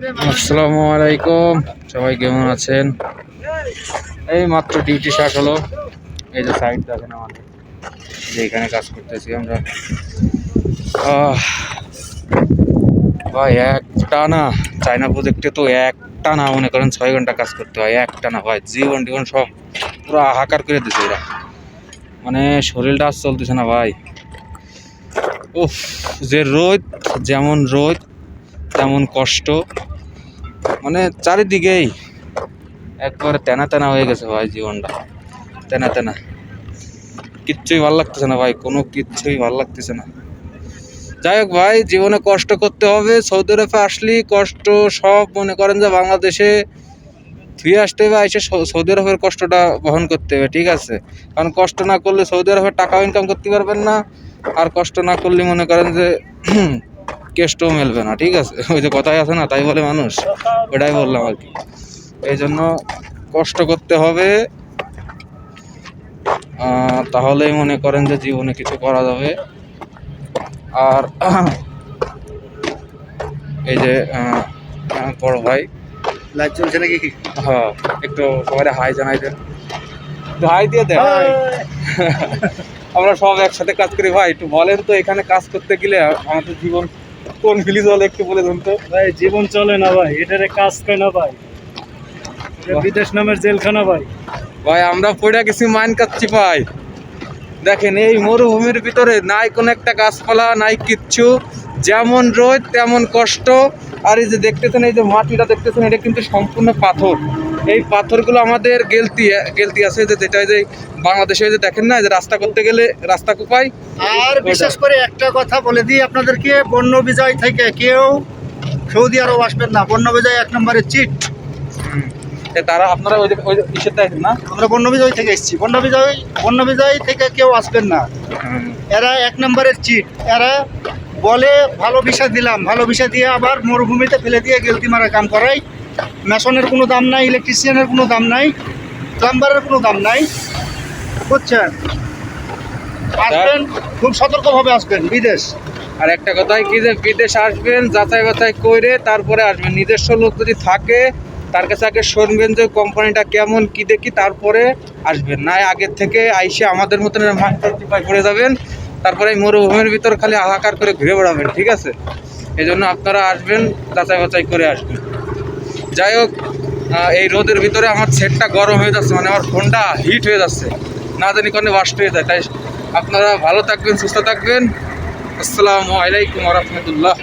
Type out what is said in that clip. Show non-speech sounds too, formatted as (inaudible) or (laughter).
আসসালামু আলাইকুম। সবাই কেমন আছেন? এই মাত্র ডিউটি শেষ হলো। এই যে সাইড দেখেন আমাদের, যে এখানে কাজ করতেছি আমরা। ভাই একটা না চায়না প্রজেক্টে তো একটা না মনে করেন ছয় ঘণ্টা কাজ করতে হয় একটা না ভাই, জীবন টিবন সব পুরো হাহাকার করে দিছে এরা। মানে শরীরটা আর চলতেছে না ভাই। উফ, যে রোদ, যেমন রোদ, তেমন কষ্ট। মানে চারিদিকেই একবারে তেনা তেনা হয়ে গেছে ভাই জীবনটা। তেনা তেনা। কিচ্ছুই ভালো লাগতেছে না ভাই, কোনো কিচ্ছুই ভালো লাগতেছে না। যাই হোক ভাই, জীবনে কষ্ট করতে হবে, সৌদি আরবে আসলি, কষ্ট সব মনে করেন যে বাংলাদেশে ধুয়ে আসতে হবে, এসে সৌদি আরবের কষ্টটা বহন করতে হবে, ঠিক আছে? কারণ কষ্ট না করলে সৌদি আরবের টাকা ইনকাম করতে পারবেন না, আর কষ্ট না করলে মনে করেন যে (clears throat) কেষ্টও মেলবে না ঠিক আছে? ওই যে কথাই আছে না তাই বলে মানুষ। ওটাই বললাম আর কি। এই জন্য কষ্ট করতে হবে। তাহলেই মনে করেন যে জীবনে কিছু করা যাবে। আর এই যে বড় ভাই। লাইভ চলছে নাকি? হ্যাঁ একটু সবাই হাই জানাই দেন। হাই দিয়ে দেন। (laughs) আমরা সব একসাথে কাজ করি। ভাই একটু বলেন তো এখানে কাজ করতে গেলে আমাদের জীবন কোন ফিলি চলে একটু বলে দেন তো? ভাই জীবন চলে না ভাই এটারে কাজ করে না ভাই। বিদেশ নামের জেলখানা ভাই। ভাই আমরা পড়ে গেছি মাইন কাচ্ছি ভাই। দেখেন এই মরুভূমির ভিতরে নাই কোনো একটা গাছপালা নাই কিচ্ছু। যেমন রোদ তেমন কষ্ট। আর এই যে দেখতেছেন এই যে মাটিটা দেখতেছেন এটা কিন্তু সম্পূর্ণ পাথর। এই পাথরগুলো আমাদের গেলতি গেলতি আছে যে যেটা এই যে বাংলাদেশে যে দেখেন না যে রাস্তা করতে গেলে রাস্তা কোপায়। আর বিশেষ করে একটা কথা বলে দিই আপনাদেরকে বন্য বিজয় থেকে কেউ সৌদি আরব আসবেন না। বন্য বিজয় এক নম্বরের চিট তারা আপনারা ওই ওই ইসের দেখেন না? আমরা বন্য বিজয় থেকে এসেছি। বন্য বিজয় বন্য বিজয় থেকে কেউ আসবেন না। এরা এক নম্বরের চিট এরা বলে ভালো বিষয় দিলাম। ভালো বিষয় দিয়ে আবার মরুভূমিতে ফেলে দিয়ে গেলতি মারা কাম করাই। মেশনের কোনো দাম নাই ইলেকট্রিশিয়ানের কোনো দাম নাই প্লাম্বারের কোনো দাম নাই। বুঝছেন? আসবেন খুব সতর্কভাবে আসবেন বিদেশ। আর একটা কথাই কি যে বিদেশ আসবেন যাচাই বাছাই করে তারপরে আসবেন। নিজস্ব লোক যদি থাকে তার কাছে আগে শুনবেন যে কোম্পানিটা কেমন কি দেখি তারপরে আসবেন। না আগের থেকে আইসে আমাদের মতন মাইন্ড করে যাবেন তারপরে মরুভূমির ভিতর খালি হাহাকার করে ঘুরে বেড়াবেন ঠিক আছে? এই জন্য আপনারা আসবেন যাচাই বাছাই করে আসবেন। যাই হোক এই রোদের ভিতরে আমার সেটটা গরম হয়ে যাচ্ছে মানে আমার ফোনটা হিট হয়ে যাচ্ছে। না জানি কোনো ওয়াস্ট হয়ে যায়। তাই আপনারা ভালো থাকবেন, সুস্থ থাকবেন। আসসালামু আলাইকুম রহমতুল্লাহ।